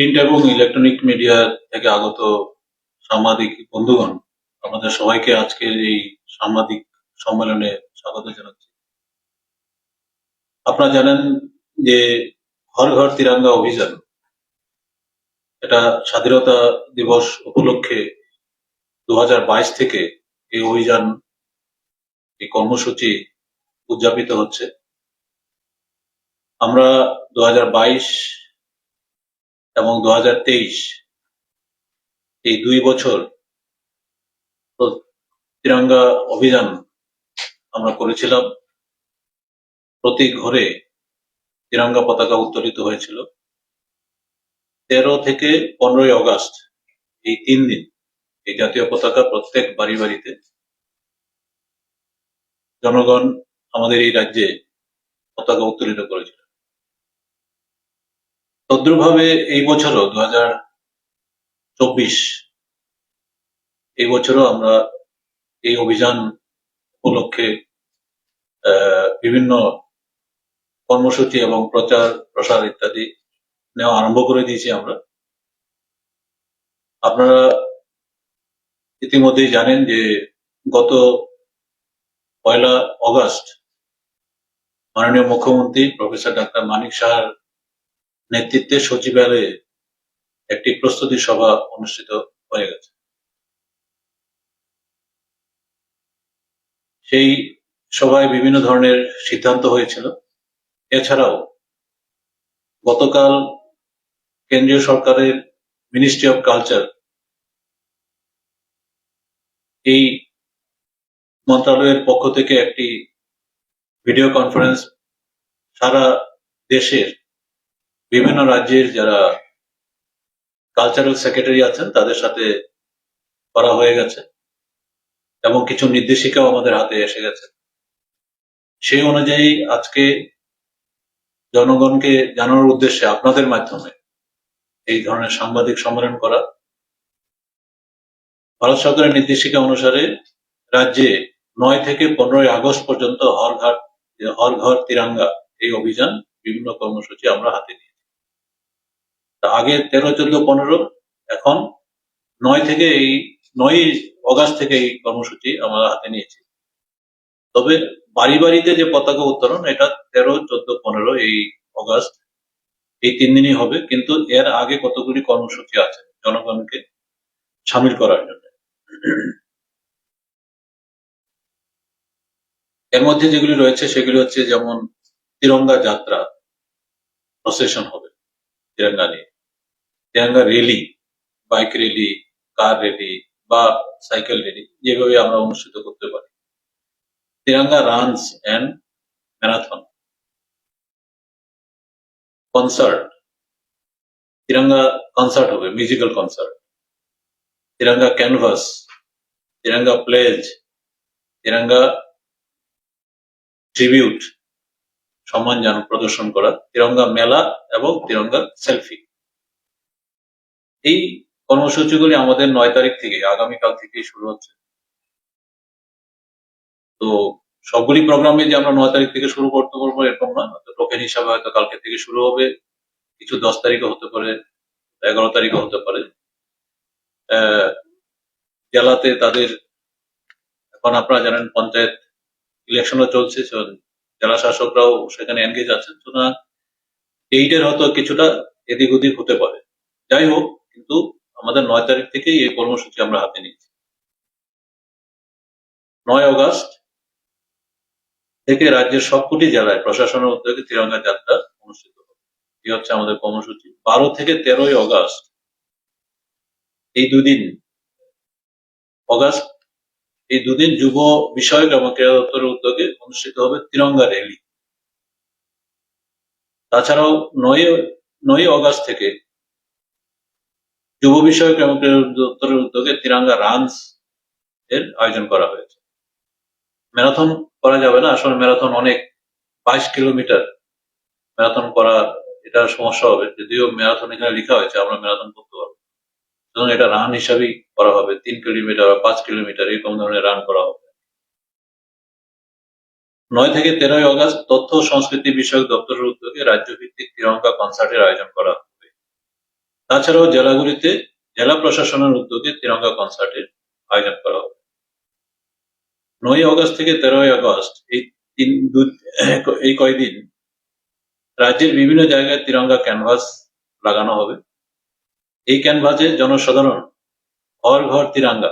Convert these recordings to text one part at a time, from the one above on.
Print এবং electronic media থেকে আগত সাংবাদিক বন্ধুগণ আমাদের সবাইকে আজকের এই সাংবাদিক সম্মেলনে স্বাগত জানাচ্ছি। আপনারা জানেন যে ঘর ঘর তিরঙ্গা অভিযান, এটা স্বাধীনতা দিবস উপলক্ষে দু হাজার বাইশ থেকে এই অভিযান, এই কর্মসূচি উদযাপিত হচ্ছে। আমরা দু হাজার বাইশ এবং দু হাজার তেইশ, এই দুই বছর তিরঙ্গা অভিযান আমরা করেছিলাম। প্রতি ঘরে তিরঙ্গা পতাকা উত্তোলিত হয়েছিল। তেরো থেকে পনেরোই আগস্ট এই তিন দিন এই জাতীয় পতাকা প্রত্যেক বাড়ি বাড়িতে। জনগণ আমাদের এই রাজ্যে পতাকা উত্তোলিত করেছিল। তদ্রুপভাবে এই বছরও দু চব্বিশ, এই বছরও আমরা এই অভিযান উপলক্ষে বিভিন্ন কর্মসূচি এবং প্রচার, প্রসার ইত্যাদি নেওয়া আরম্ভ করে দিয়েছি আমরা। আপনারা ইতিমধ্যেই জানেন যে গত পয়লা অগস্ট মাননীয় মুখ্যমন্ত্রী প্রফেসর ডাক্তার মানিক সাহার নেতৃত্বে সচিবালয়ে একটি প্রস্তুতি সভা অনুষ্ঠিত হয়ে গেছে। সেই সভায় বিভিন্ন ধরনের সিদ্ধান্ত হয়েছিল। এছাড়াও গতকাল কেন্দ্রীয় সরকারের মিনিস্ট্রি অফ কালচার এই মন্ত্রণালয়ের পক্ষ থেকে একটি ভিডিও কনফারেন্স সারা দেশের বিভিন্ন রাজ্যের যারা কালচারাল সেক্রেটারি আছেন, তাদের সাথে করা হয়ে গেছে। এবং কিছু নির্দেশিকাও আমাদের হাতে এসে গেছে। সেই অনুযায়ী আজকে জনগণকে জানানোর উদ্দেশ্যে আপনাদের মাধ্যমে এই ধরনের সাংবাদিক সম্মেলন করা। ভারত সরকারের নির্দেশিকা অনুসারে রাজ্যে নয় থেকে পনেরোই আগস্ট পর্যন্ত হর ঘর হর ঘর তিরাঙ্গা এই অভিযান বিভিন্ন কর্মসূচি আমরা হাতে তা আগে তেরো, চোদ্দ, পনেরো, এখন নয় থেকে এই, নয় অগাস্ট থেকে এই কর্মসূচি আমরা হাতে নিয়েছি। তবে বাড়ি বাড়িতে যে পতাকা উত্তোলন, এটা তেরো, চোদ্দ, পনেরো এই অগাস্ট, এই তিন দিনই হবে, কিন্তু এর আগে কতগুলি কর্মসূচি আছে জনগণকে সামিল করার জন্য। এর মধ্যে যেগুলি রয়েছে, সেগুলি হচ্ছে যেমন তিরঙ্গা যাত্রা প্রসেশন হবে, তিরঙ্গা নিয়ে। Tiranga rally bike rally car rally বা সাইকেল র্যালি যেভাবে আমরা অনুষ্ঠিত করতে পারি। Tiranga runs and marathon concert Tiranga concert হবে musical concert Tiranga canvas Tiranga pledge Tiranga tribute সম্মান জান, প্রদর্শন করা তিরঙ্গা মেলা এবং তিরঙ্গা সেলফি এই কর্মসূচিগুলি আমাদের নয় তারিখ থেকে, আগামীকাল থেকেই শুরু হচ্ছে। তো সবগুলি প্রোগ্রামে যে আমরা নয় তারিখ থেকে শুরু করতে পারব এরকম না টোকেন হিসাবে হয়তো কালকে থেকে শুরু হবে, কিছু দশ তারিখে হতে পারে, এগারো তারিখে হতে পারে। জেলাতে তাদের, এখন আপনারা জানেন পঞ্চায়েত ইলেকশনও চলছে জেলা শাসকরাও সেখানে এনগেজ আছেন। সুতরাং এইটার হয়তো কিছুটা এদিক ওদিক হতে পারে। যাই হোক কিন্তু আমাদের নয় তারিখ থেকেই এই কর্মসূচি আমরা হাতে নিয়েছি। নয় অগস্ট থেকে রাজ্যের সবকটি জেলায় প্রশাসনের উদ্যোগে তিরঙ্গা যাত্রা অনুষ্ঠিত হবে। এই হচ্ছে আমাদের কর্মসূচি। বারো থেকে তেরোই অগস্ট এই দুদিন, অগস্ট এই দুদিন যুব বিষয়ক এবং ক্রীড়া দপ্তরের উদ্যোগে অনুষ্ঠিত হবে তিরঙ্গা র্যালি। তাছাড়াও নয় নয় অগস্ট থেকে যুব বিষয়ক এবং ক্রীড়া দপ্তরের উদ্যোগে তিরঙ্গা রানস এর আয়োজন করা হয়েছে। ম্যারাথন করা যাবে না, আসলে ম্যারাথন অনেক, বাইশ কিলোমিটার ম্যারাথন করা এটা সমস্যা হবে। যদিও ম্যারাথন এখানে লেখা হয়েছে, আমরা ম্যারাথন করতে পারব। সুতরাং এটা রান হিসাবেই করা হবে, তিন কিলোমিটার বা পাঁচ কিলোমিটার, এরকম ধরনের রান করা হবে। নয় থেকে তেরোই আগস্ট তথ্য সংস্কৃতি বিষয়ক দপ্তরের উদ্যোগে রাজ্যভিত্তিক তিরঙ্গা কনসার্টের আয়োজন করা হবে তাছাড়াও জেলাগুলিতে জেলা প্রশাসনের উদ্যোগে তিরঙ্গা কনসার্টের আয়োজন করা হবে। নয় আগস্ট থেকে তেরোই আগস্ট এই তিন এই কয়দিন রাজ্যের বিভিন্ন জায়গায় তিরঙ্গা ক্যানভাস লাগানো হবে। এই ক্যানভাসে জনসাধারণ ঘর ঘর তিরঙ্গা।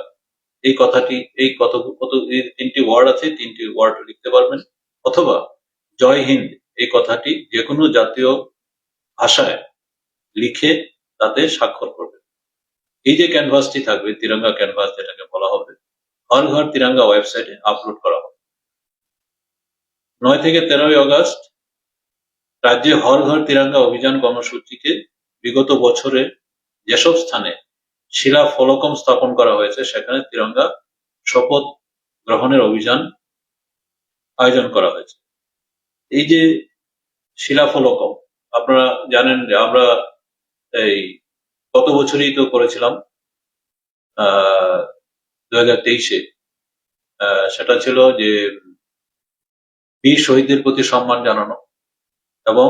এই কথাটি, এই কত কত তিনটি ওয়ার্ড আছে, তিনটি ওয়ার্ড লিখতে পারবেন। অথবা জয় হিন্দ, এই কথাটি যে কোনো জাতীয় ভাষায় লিখে তাতে স্বাক্ষর করবেন এই যে ক্যানভাসটি থাকবে, তিরঙ্গা ক্যানভাস যেটাকে বলা হবে, হর ঘর তিরঙ্গা ওয়েবসাইটে আপলোড করা হবে। নয় থেকে তেরোই আগস্ট রাজ্যে হর ঘর তিরঙ্গা অভিযান কর্মসূচিকে বিগত বছরে যেসব স্থানে শিলা ফলকম স্থাপন করা হয়েছে, সেখানে তিরঙ্গা শপথ গ্রহণের অভিযান আয়োজন করা হয়েছে। এই যে শিলা ফলকম, আপনারা জানেন যে আমরা এই গত বছরই তো করেছিলাম দু হাজার তেইশে। সেটা ছিল যে বীর শহীদদের প্রতি সম্মান জানানো এবং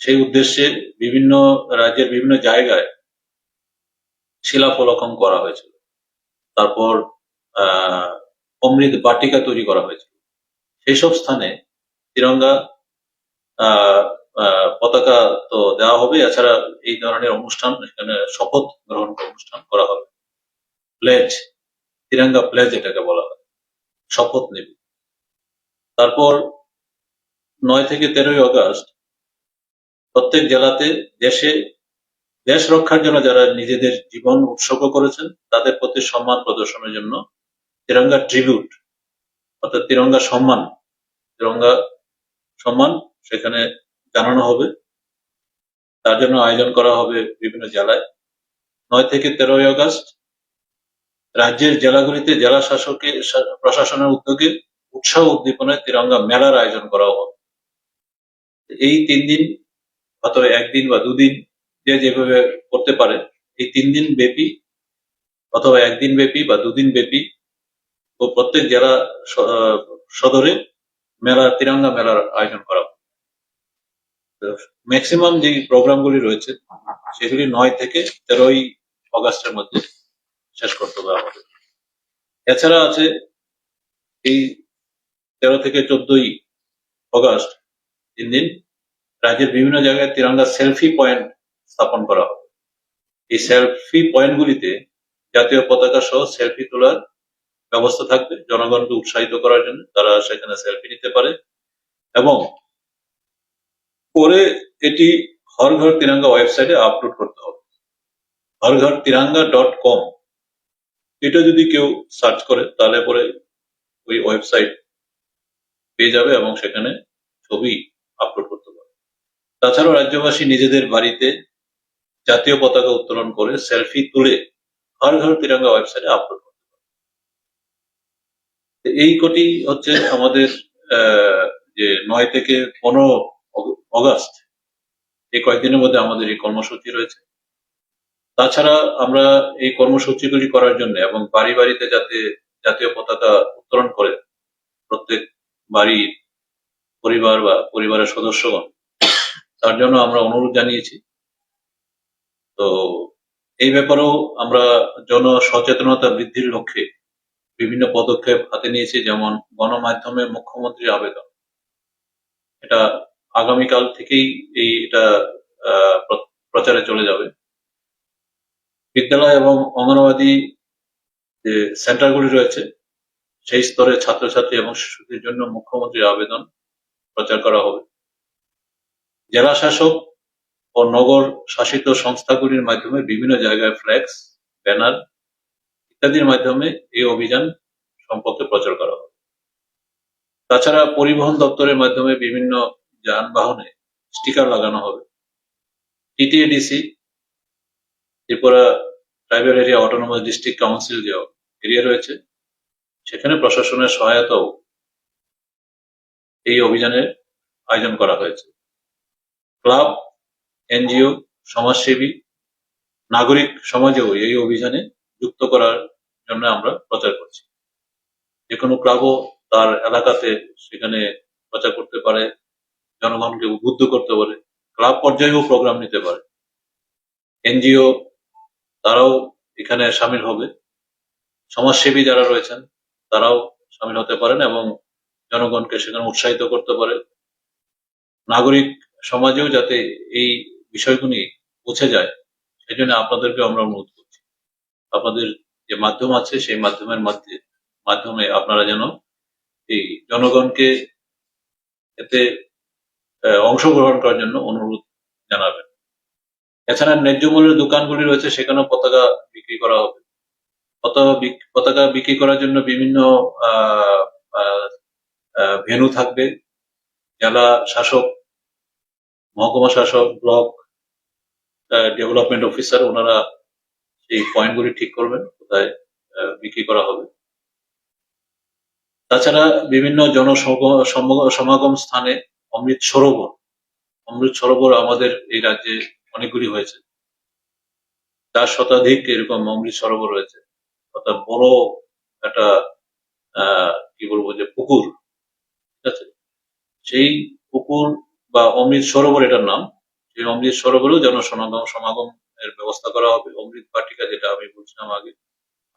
সেই উদ্দেশ্যে বিভিন্ন রাজ্যের বিভিন্ন জায়গায় শিলাফলকম করা হয়েছিল। তারপর অমৃত বাটিকা তৈরি করা হয়েছিল। সেই সব স্থানে তিরঙ্গা পতাকা তো দেওয়া হবে। এছাড়া এই ধরনের অনুষ্ঠান, এখানে শপথ গ্রহণ অনুষ্ঠান করা হবে। প্লেজ তিরঙ্গা প্লেজ এটাকে বলা হয়। শপথ নেবে। তারপর নয় থেকে তেরোই আগস্ট প্রত্যেক জেলাতে দেশে, দেশ রক্ষার জন্য যারা নিজেদের জীবন উৎসর্গ করেছেন, তাদের প্রতি সম্মান প্রদর্শনের জন্য তিরঙ্গা ট্রিবিউট অর্থাৎ তিরঙ্গা সম্মান তিরঙ্গা সম্মান সেখানে জানানো হবে। তার জন্য আয়োজন করা হবে বিভিন্ন জেলায়। নয় থেকে তেরোই আগস্ট রাজ্যের জেলাগুলিতে জেলা শাসকের প্রশাসনের উদ্যোগে উৎসাহ উদ্দীপনায় তিরঙ্গা মেলার আয়োজন করা হবে। এই তিন দিন অথবা একদিন বা দুদিন যে যেভাবে করতে পারে, এই তিন দিন ব্যাপী অথবা একদিন ব্যাপী বা দুদিন ব্যাপী ও প্রত্যেক জেলা সদরে মেলা, তিরঙ্গা মেলার আয়োজন করা ম্যাক্সিমাম যে প্রোগ্রামগুলি রয়েছে, সেগুলি নয় থেকে তেরোই অগাস্টের মধ্যে শেষ করতে হবে আমাদের। এছাড়া আছে এই তেরো থেকে চোদ্দই অগাস্ট তিন দিন রাজ্যের বিভিন্ন জায়গায় তিরঙ্গা সেলফি পয়েন্ট স্থাপন করা হবে। এই সেলফি পয়েন্টগুলিতে জাতীয় পতাকা সহ সেলফি তোলার ব্যবস্থা থাকবে। জনগণকে উৎসাহিত করার জন্য তারা সেখানে সেলফি নিতে পারে এবং পরে এটি হর ঘর তিরঙ্গা ওয়েবসাইটে আপলোড করতে হবে। হর ঘর তিরঙ্গা ডট কম এটা যদি কেউ সার্চ করে, তাহলে পরে ওই ওয়েবসাইট পেয়ে যাবে এবং সেখানে ছবি আপলোড করতে পারবে। তাছাড়াও রাজ্যবাসী নিজেদের বাড়িতে জাতীয় পতাকা উত্তোলন করে সেলফি তুলে হর ঘর তিরঙ্গা ওয়েবসাইটে আপলোড করতে পারবে। এই কোটি হচ্ছে আমাদের যে নয় থেকে পনেরো অগাস্ট এই কয়েকদিনের মধ্যে আমাদের এই কর্মসূচি রয়েছে। তাছাড়া আমরা এই কর্মসূচিগুলি করার জন্য এবং বাড়ি বাড়িতে যাতে জাতীয় পতাকা উত্তোলন করে প্রত্যেক বাড়ির পরিবার বা পরিবারের সদস্যগণ, তার জন্য আমরা অনুরোধ জানিয়েছি। তো এই ব্যাপারেও আমরা জন সচেতনতা বৃদ্ধির লক্ষ্যে বিভিন্ন পদক্ষেপ হাতে নিয়েছি, যেমন গণমাধ্যমে মুখ্যমন্ত্রীর আবেদন। এটা আগামীকাল থেকেই এই এটা প্রচারে চলে যাবে। বিদ্যালয় এবং অঙ্গনবাদী যে সেন্টারগুলি রয়েছে, সেই স্তরে ছাত্রছাত্রী এবং শিশুদের জন্য মুখ্যমন্ত্রীর আবেদন প্রচার করা হবে। জেলা শাসক ও নগর শাসিত সংস্থাগুলির মাধ্যমে বিভিন্ন জায়গায় ফ্ল্যাক্স ব্যানার ইত্যাদির মাধ্যমে এই অভিযান সম্পর্কে প্রচার করা হবে। তাছাড়া পরিবহন দপ্তরের মাধ্যমে বিভিন্ন যানবাহনে স্টিকার লাগানো হবে। TTAADC Tripura tribal area autonomous district council যে এরিয়া রয়েছে। সেখানে প্রশাসনের সহায়তাও এই অভিযানের আয়োজন করা হয়েছে। ক্লাব, এনজিও, সমাজসেবী, নাগরিক সমাজেও এই অভিযানে যুক্ত করার জন্য আমরা প্রচার করছি। যে কোনো ক্লাবও তার এলাকাতে সেখানে প্রচার করতে পারে। জনগণকে উদ্বুদ্ধ করতে পারে ক্লাব পর্যায়েও প্রোগ্রাম নিতে পারে। এনজিও তারাও এখানে সামিল হবে। সমাজসেবী যারা রয়েছেন, তারাও সামিল হতে পারেন এবং জনগণকে সেখানে উৎসাহিত করতে পারে। নাগরিক সমাজেও যাতে এই বিষয়গুলি বুঝে যায়, সেই জন্য আপনাদেরকে আমরা অনুরোধ করছি। আপনাদের যে মাধ্যম আছে, সেই মাধ্যমের মধ্যে, মাধ্যমে আপনারা যেন এই জনগণকে এতে অংশগ্রহণ করার জন্য অনুরোধ জানাবেন। এছাড়া ন্যায্য মূল্যের দোকানগুলি রয়েছে, সেখানেও পতাকা বিক্রি করা হবে। পতাকা বিক- পতাকা বিক্রি করার জন্য বিভিন্ন ভেন্যু থাকবে। জেলা শাসক, মহকুমা শাসক, ব্লক ডেভেলপমেন্ট অফিসার, ওনারা সেই পয়েন্টগুলি ঠিক করবেন, কোথায় বিক্রি করা হবে। তাছাড়া বিভিন্ন জনসমাগম স্থানে অমৃত সরোবর। অমৃত সরোবর আমাদের এই রাজ্যে অনেকগুলি হয়েছে। চার শতাধিক এরকম অমৃত সরোবর রয়েছে। অর্থাৎ বড় একটা কি বলব যে পুকুর, ঠিক আছে? সেই পুকুর বা অমৃত সরোবর এটার নাম। সেই অমৃত সরোবরেও জনসমাগম সমাগম এর ব্যবস্থা করা হবে। অমৃত বাটিকা যেটা আমি বলছিলাম আগে,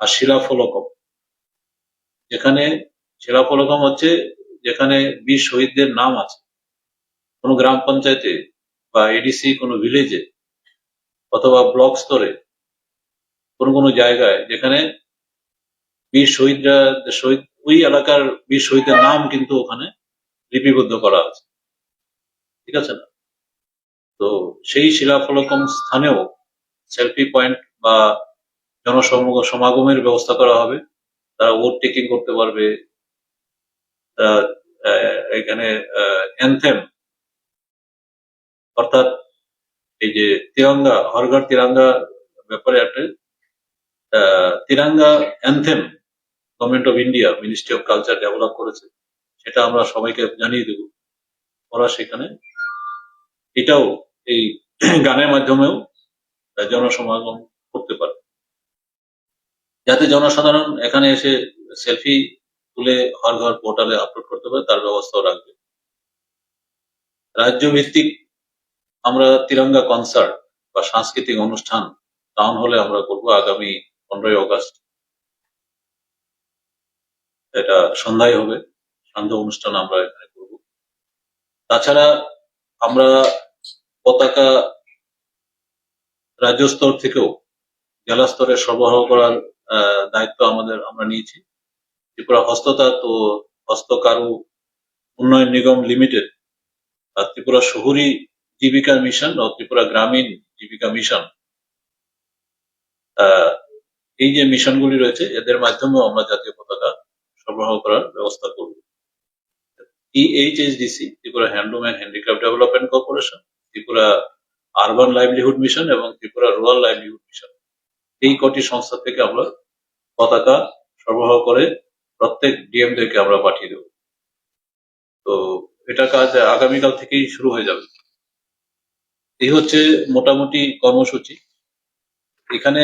আর শিলাফলকম। যেখানে শিলাফলকম হচ্ছে, যেখানে বীর শহীদদের নাম আছে। কোনো গ্রাম পঞ্চায়েতে বা এডিসি কোনো ভিলেজে অথবা ব্লক স্তরে কোনো কোনো জায়গায় যেখানে বীর শহীদরা, শহীদ, ওই এলাকার বীর শহীদের নাম কিন্তু ওখানে লিপিবদ্ধ করা আছে। ঠিক আছে না? তো সেই শিলাফলকম স্থানেও সেলফি পয়েন্ট বা জনসমাগ সমাগমের ব্যবস্থা করা হবে। তারা ভোট টেকিং করতে পারবে। এখানে অ্যানথেম অর্থাৎ এই যে তিরঙ্গা হরঘর তিরঙ্গা ব্যাপারে একটা Tiranga anthem government of India ministry of culture develop করেছে। সেটা আমরা সবাইকে জানিয়ে দেব। ওরা সেখানে, এটাও এই গানের মাধ্যমেও জনসমাগম করতে পারে। যাতে জনসাধারণ এখানে এসে সেলফি তুলে হর ঘর পোর্টালে আপলোড করতে পারে, তার ব্যবস্থাও রাখবে। রাজ্য ভিত্তিক আমরা তিরঙ্গা কনসার্ট বা সাংস্কৃতিক অনুষ্ঠান টাউন হলে আমরা করব আগামী পনেরোই অগস্ট। এটা সন্ধ্যায় হবে, সান্ধ্য অনুষ্ঠান আমরা এখানে করব। তাছাড়া আমরা পতাকা রাজ্য স্তর থেকেও জেলা স্তরে সরবরাহ করার দায়িত্ব আমাদের, আমরা নিয়েছি। ত্রিপুরা হস্ততাঁত ও হস্তকারু উন্নয়ন নিগম লিমিটেড আর ত্রিপুরা শহুরি জীবিকা মিশন ও ত্রিপুরা গ্রামীণ জীবিকা মিশন। এই যে মিশনগুলি রয়েছে, এদের মাধ্যমেও আমরা জাতীয় পতাকা সরবরাহ করার ব্যবস্থা করব। EHSDC Tripura handloom and handicraft development corporation Tripura urban livelihood mission এবং ত্রিপুরা রুরাল লাইভলিহুড মিশন এই কটি সংস্থা থেকে আমরা পতাকা সরবরাহ করে প্রত্যেক ডিএমদেরকে আমরা পাঠিয়ে দেব। তো, এটা কাজ আগামীকাল থেকেই শুরু হয়ে যাবে। এই হচ্ছে মোটামুটি কর্মসূচি। এখানে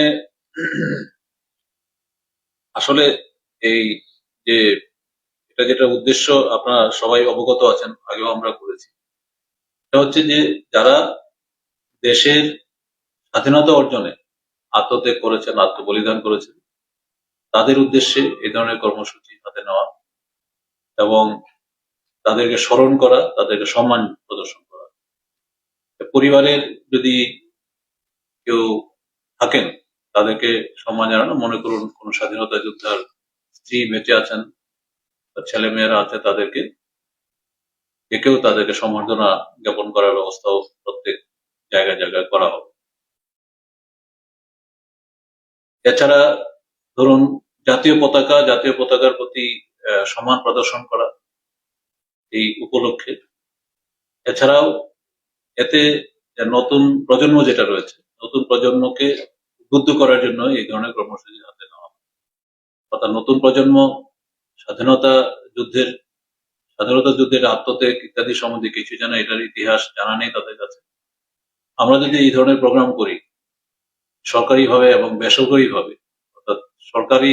আসলে এই যে এটা যেটা উদ্দেশ্য আপনারা সবাই অবগত আছেন, আগেও আমরা করেছি। এটা হচ্ছে যে যারা দেশের স্বাধীনতা অর্জনে আত্মত্যাগ করেছেন, আত্মবলিদান করেছেন, তাদের উদ্দেশ্যে এই ধরনের কর্মসূচি হাতে নেওয়া এবং তাদেরকে স্মরণ করা, তাদেরকে সম্মান প্রদর্শন পরিবারের যদি কেউ থাকেন, তাদেরকে সম্মান জানানো, মনে করুন কোন স্বাধীনতা যোদ্ধার স্ত্রী বেঁচে আছেন ছেলে মেয়েরা আছে তাদেরকে একেও তাদেরকে সম্বর্ধনা জ্ঞাপন করার ব্যবস্থাও প্রত্যেক জায়গায় জায়গায় করা হবে এছাড়া ধরুন জাতীয় পতাকা, জাতীয় পতাকার প্রতি সম্মান প্রদর্শন করা এই উপলক্ষে। এছাড়াও এতে নতুন প্রজন্ম যেটা রয়েছে, নতুন প্রজন্মকে উদ্বুদ্ধ করার জন্য এই ধরনের কর্মসূচি হাতে নেওয়া। অর্থাৎ নতুন প্রজন্ম স্বাধীনতা যুদ্ধের স্বাধীনতা যুদ্ধের আত্মত্যাগ ইত্যাদি সম্বন্ধে কিছু জানা এটার ইতিহাস জানা নেই তাদের কাছে আমরা যদি এই ধরনের প্রোগ্রাম করি, সরকারিভাবে এবং বেসরকারিভাবে, অর্থাৎ সরকারি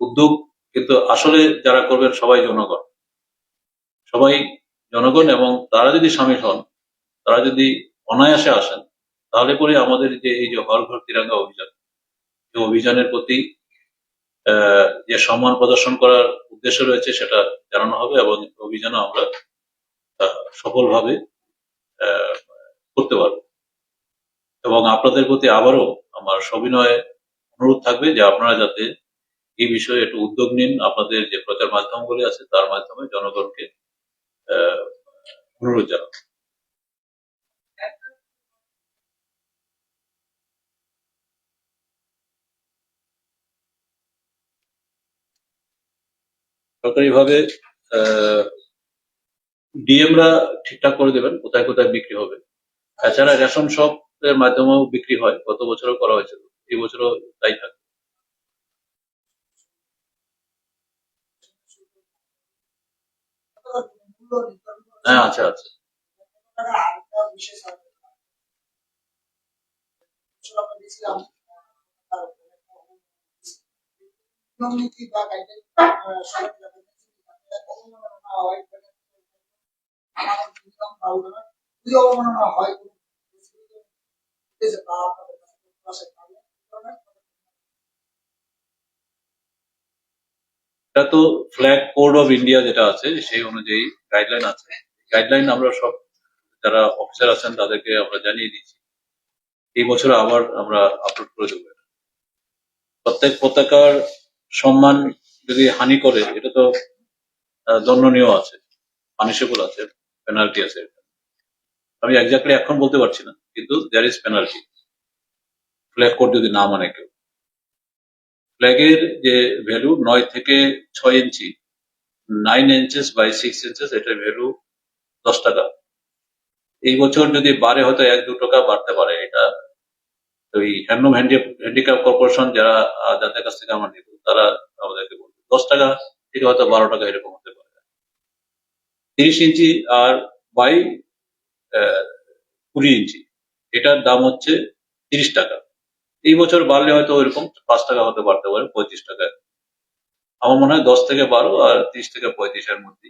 উদ্যোগ, কিন্তু আসলে যারা করবেন সবাই জনগণ সবাই জনগণ এবং তারা যদি সামিল হন তারা যদি অনায়াসে আসেন, তাহলে পরে আমাদের যে এই যে হর ঘর তিরঙ্গা অভিযান এই অভিযানের প্রতি যে সম্মান প্রদর্শন করার উদ্দেশ্য রয়েছে সেটা জানানো হবে এবং অভিযানে আমরা সফলভাবে করতে পারব। এবং আপনাদের প্রতি আবারও আমার সবিনয় অনুরোধ থাকবে যে আপনারা যাতে এই বিষয়ে একটু উদ্যোগ নিন, আপনাদের যে প্রচার মাধ্যমগুলি আছে তার মাধ্যমে জনগণকে অনুরোধ জানাব। সরকারিভাবে ডিএমরা ঠিকঠাক করে দেবেন, কোথায় কোথায় বিক্রি হবে। এছাড়া রেশন শপ এর মাধ্যমেও বিক্রি হয়, গত বছরও করা হয়েছিল, এই বছরও তাই থাকবে হ্যাঁ আচ্ছা আচ্ছা থাকলে এটা তো ফ্ল্যাগ কোড অফ ইন্ডিয়া যেটা আছে, সেই অনুযায়ী গাইডলাইন আছে। গাইডলাইন আমরা সব, যারা অফিসার আছেন, তাদেরকে আমরা জানিয়ে দিয়েছি। এই বছর আবার আমরা আপলোড করে দেবো প্রত্যেক পতাকার সম্মান যদি হানি করে, এটা তো দণ্ডনীয় আছে পানিশেবল আছে পেনাল্টি আছে আমি এক্স্যাক্টলি এখন বলতে পারছি না, কিন্তু there is penalty flag code যদি না মানে কেউ। ফ্ল্যাগের যে ভ্যালু নয় থেকে ছয় inch nine inches by six inches এটার ভ্যালু দশ টাকা। এই বছর যদি বারে হয়তো এক দু টাকা বাড়তে পারে এটা। তো ওই হ্যান্ডলুম হ্যান্ডিক্রাফট কর্পোরেশন যারা যাদের কাছ থেকে আমার নিব তারা আমাদেরকে বলবে। দশ টাকা থেকে হয়তো বারো টাকা এরকম হতে পারে। তিরিশ ইঞ্চি আর বাই কুড়ি ইঞ্চি। এটার দাম হচ্ছে তিরিশ টাকা। এই বছর বাড়লে হয়তো ওইরকম পাঁচ টাকা হতে বাড়তে পারে, পঁয়ত্রিশ টাকা আমার মনে হয় দশ থেকে বারো আর তিরিশ থেকে পঁয়ত্রিশের মধ্যে